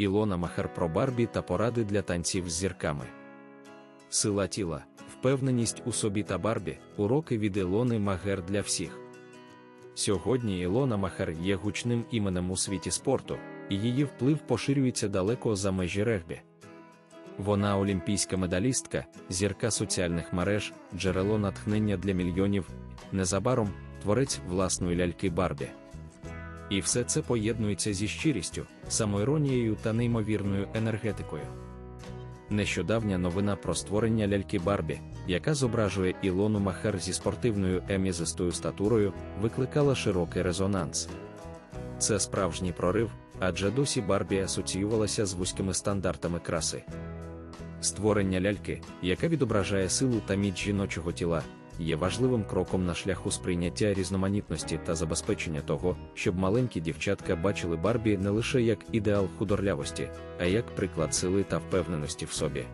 Ілона Махер про Барбі та поради для танців з зірками. Сила тіла, впевненість у собі та Барбі, уроки від Ілони Магер для всіх. Сьогодні Ілона Махер є гучним іменем у світі спорту, і її вплив поширюється далеко за межі регбі. Вона олімпійська медалістка, зірка соціальних мереж, джерело натхнення для мільйонів, незабаром творець власної ляльки Барбі. І все це поєднується зі щирістю, самоіронією та неймовірною енергетикою. Нещодавня новина про створення ляльки Барбі, яка зображує Ілону Махер зі спортивною емізистою статурою, викликала широкий резонанс. Це справжній прорив, адже досі Барбі асоціювалася з вузькими стандартами краси. Створення ляльки, яка відображає силу та міць жіночого тіла, є важливим кроком на шляху сприйняття різноманітності та забезпечення того, щоб маленькі дівчатка бачили Барбі не лише як ідеал худорлявості, а як приклад сили та впевненості в собі.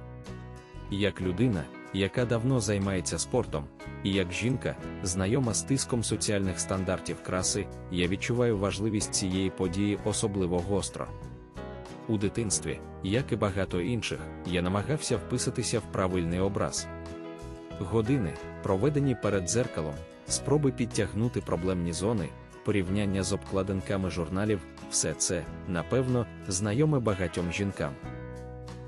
Як людина, яка давно займається спортом, і як жінка, знайома з тиском соціальних стандартів краси, я відчуваю важливість цієї події особливо гостро. У дитинстві, як і багато інших, я намагався вписатися в правильний образ. Години, проведені перед дзеркалом, спроби підтягнути проблемні зони, порівняння з обкладинками журналів, все це, напевно, знайоме багатьом жінкам.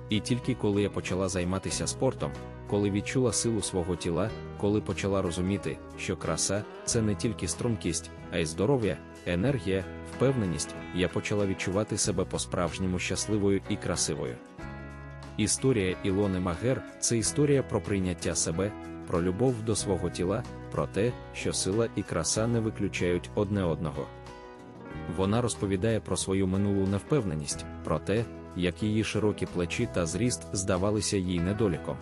І тільки коли я почала займатися спортом, коли відчула силу свого тіла, коли почала розуміти, що краса це не тільки стрункість, а й здоров'я, енергія, впевненість, я почала відчувати себе по-справжньому щасливою і красивою. Історія Ілони Магер це історія про прийняття себе, про любов до свого тіла, про те, що сила і краса не виключають одне одного. Вона розповідає про свою минулу невпевненість, про те, як її широкі плечі та зріст здавалися їй недоліком.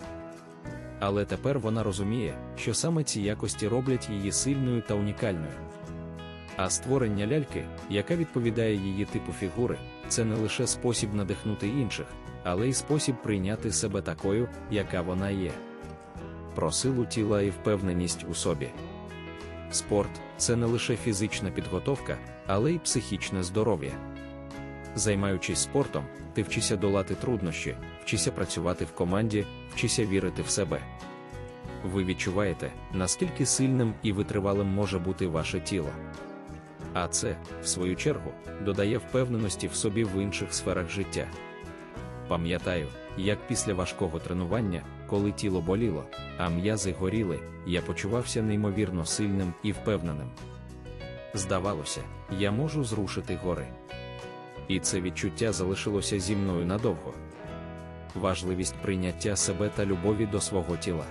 Але тепер вона розуміє, що саме ці якості роблять її сильною та унікальною. А створення ляльки, яка відповідає її типу фігури, це не лише спосіб надихнути інших, але й спосіб прийняти себе такою, яка вона є. Про силу тіла і впевненість у собі. Спорт це не лише фізична підготовка, але й психічне здоров'я. Займаючись спортом, ти вчишся долати труднощі, вчишся працювати в команді, вчишся вірити в себе. Ви відчуваєте, наскільки сильним і витривалим може бути ваше тіло. А це, в свою чергу, додає впевненості в собі в інших сферах життя. Пам'ятаю, як після важкого тренування, коли тіло боліло, а м'язи горіли, я почувався неймовірно сильним і впевненим. Здавалося, я можу зрушити гори. І це відчуття залишилося зі мною надовго. Важливість прийняття себе та любові до свого тіла.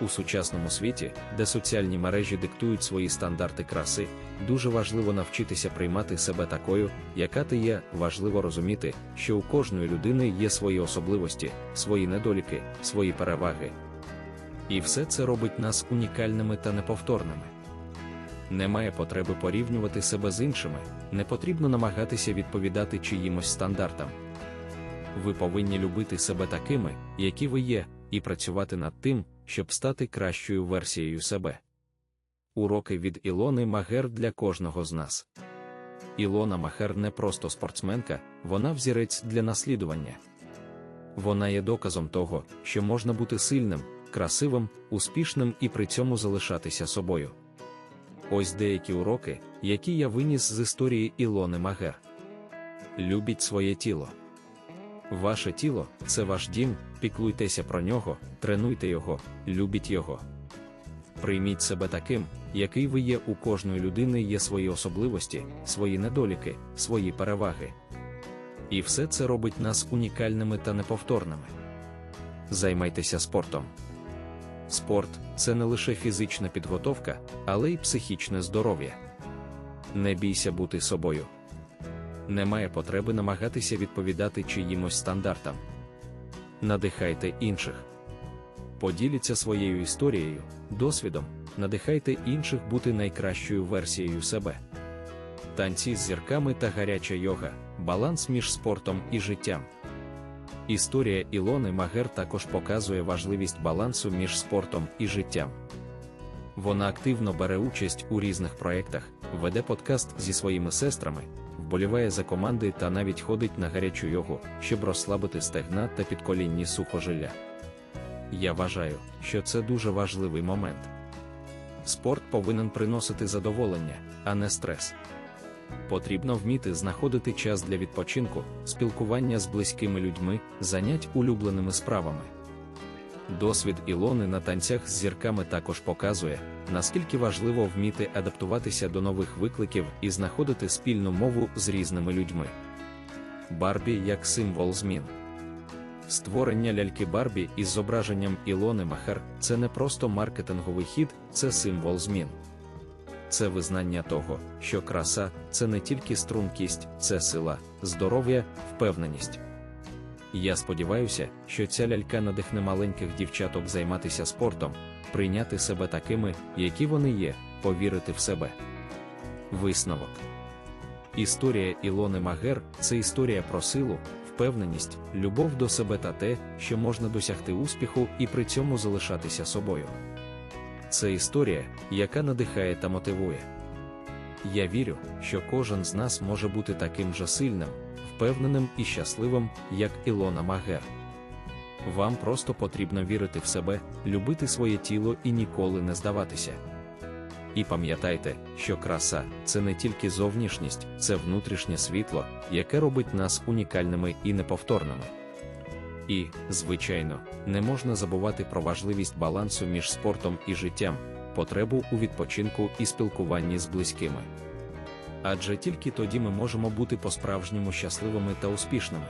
У сучасному світі, де соціальні мережі диктують свої стандарти краси, дуже важливо навчитися приймати себе такою, яка ти є, важливо розуміти, що у кожної людини є свої особливості, свої недоліки, свої переваги. І все це робить нас унікальними та неповторними. Немає потреби порівнювати себе з іншими, не потрібно намагатися відповідати чиїмось стандартам. Ви повинні любити себе такими, які ви є, і працювати над тим, щоб стати кращою версією себе. Уроки від Ілони Магер для кожного з нас. Ілона Махер не просто спортсменка, вона взірець для наслідування. Вона є доказом того, що можна бути сильним, красивим, успішним і при цьому залишатися собою. Ось деякі уроки, які я виніс з історії Ілони Магер. Любіть своє тіло. Ваше тіло це ваш дім, піклуйтеся про нього, тренуйте його, любіть його. Прийміть себе таким, який ви є у кожної людини є свої особливості, свої недоліки, свої переваги. І все це робить нас унікальними та неповторними. Займайтеся спортом. Спорт це не лише фізична підготовка, але й психічне здоров'я. Не бійся бути собою. Немає потреби намагатися відповідати чиїмось стандартам. Надихайте інших. Поділіться своєю історією, досвідом, надихайте інших бути найкращою версією себе. Танці з зірками та гаряча йога баланс між спортом і життям. Історія Ілони Магер також показує важливість балансу між спортом і життям. Вона активно бере участь у різних проєктах, веде подкаст зі своїми сестрами, вболіває за команди та навіть ходить на гарячу йогу, щоб розслабити стегна та підколінні сухожилля. Я вважаю, що це дуже важливий момент. Спорт повинен приносити задоволення, а не стрес. Потрібно вміти знаходити час для відпочинку, спілкування з близькими людьми, занять улюбленими справами. Досвід Ілони на танцях з зірками також показує, наскільки важливо вміти адаптуватися до нових викликів і знаходити спільну мову з різними людьми. Барбі як символ змін. Створення ляльки Барбі із зображенням Ілони Махар це не просто маркетинговий хід, це символ змін. Це визнання того, що краса це не тільки стрункість, це сила, здоров'я, впевненість. Я сподіваюся, що ця лялька надихне маленьких дівчаток займатися спортом, прийняти себе такими, які вони є, повірити в себе. Висновок Історія Ілони Магер це історія про силу, впевненість, любов до себе та те, що можна досягти успіху і при цьому залишатися собою. Це історія, яка надихає та мотивує. Я вірю, що кожен з нас може бути таким же сильним, впевненим і щасливим, як Ілона Магер. Вам просто потрібно вірити в себе, любити своє тіло і ніколи не здаватися. І пам'ятайте, що краса це не тільки зовнішність, це внутрішнє світло, яке робить нас унікальними і неповторними. І, звичайно, не можна забувати про важливість балансу між спортом і життям, потребу у відпочинку і спілкуванні з близькими. Адже тільки тоді ми можемо бути по-справжньому щасливими та успішними.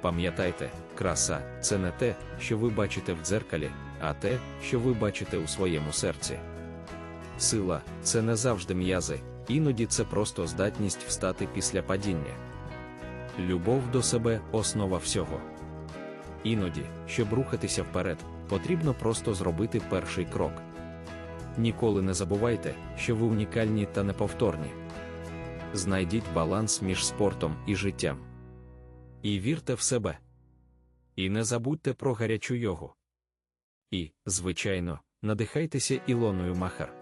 Пам'ятайте, краса це не те, що ви бачите в дзеркалі, а те, що ви бачите у своєму серці. Сила це не завжди м'язи, іноді це просто здатність встати після падіння. Любов до себе основа всього. Іноді, щоб рухатися вперед, потрібно просто зробити перший крок. Ніколи не забувайте, що ви унікальні та неповторні. Знайдіть баланс між спортом і життям. І вірте в себе. І не забудьте про гарячу йогу. І, звичайно, надихайтеся Ілоною Махар.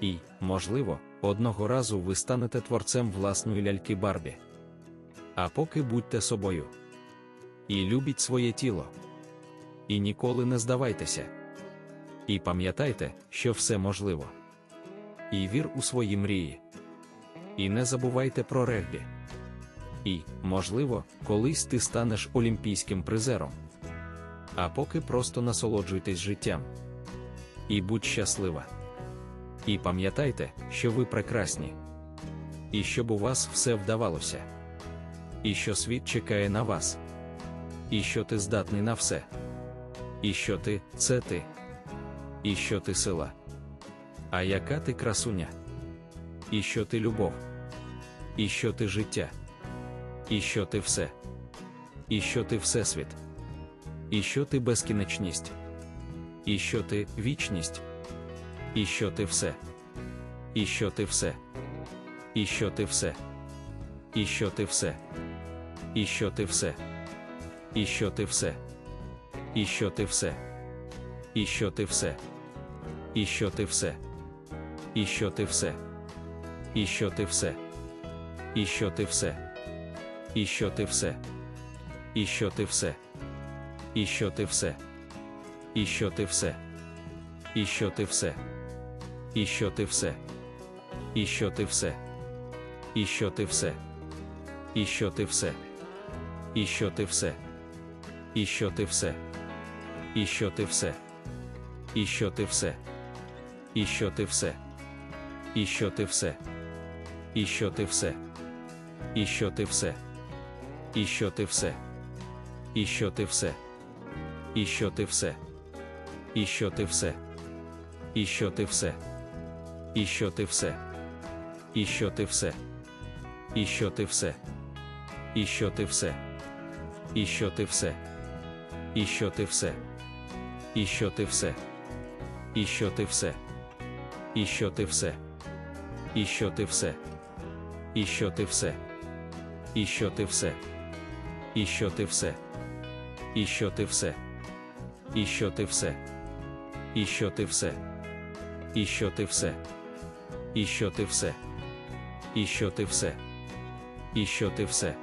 І, можливо, одного разу ви станете творцем власної ляльки Барбі. А поки будьте собою. І любіть своє тіло. І ніколи не здавайтеся. І пам'ятайте, що все можливо. І вір у свої мрії. І не забувайте про регбі. І, можливо, колись ти станеш олімпійським призером. А поки просто насолоджуйтесь життям. І будь щаслива. І пам'ятайте, що ви прекрасні. І щоб у вас все вдавалося. І що світ чекає на вас. І що ти здатний на все. І що ти це ти. І що ти сила. А яка ти красуня? І що ти любов? І що ти життя? І що ти все? І що ти всесвіт? І що ти безкінечність? І що ти вічність? І що ти все? І що ти все? І що ти все? І що ти все? І що ти все? І що ти все? І що ти все? І що ти все? І що ти все? І що ти все? І що ти все? І що ти все? І що ти все? І що ти все? І що ти все? І що ти все? І що ти все? І що ти все? І що ти все? І що ти все? І що ти все? І що ти все? І що ти все? І що ти все? І що ти все? І що ти все? І що ти все? І що ти все? І що ти все? І що ти все? І що ти все? І що ти все? І що ти все? І що ти все? І що ти все? І що ти все? І що ти все? І що ти все? І що ти все? І що ти все? І що ти все? І що ти все? І що ти все? І що ти все? І що ти все? І що ти все? І що ти все? І що ти все? І що ти все? І що ти все? І що ти все? І що ти все? І що ти все? І що ти все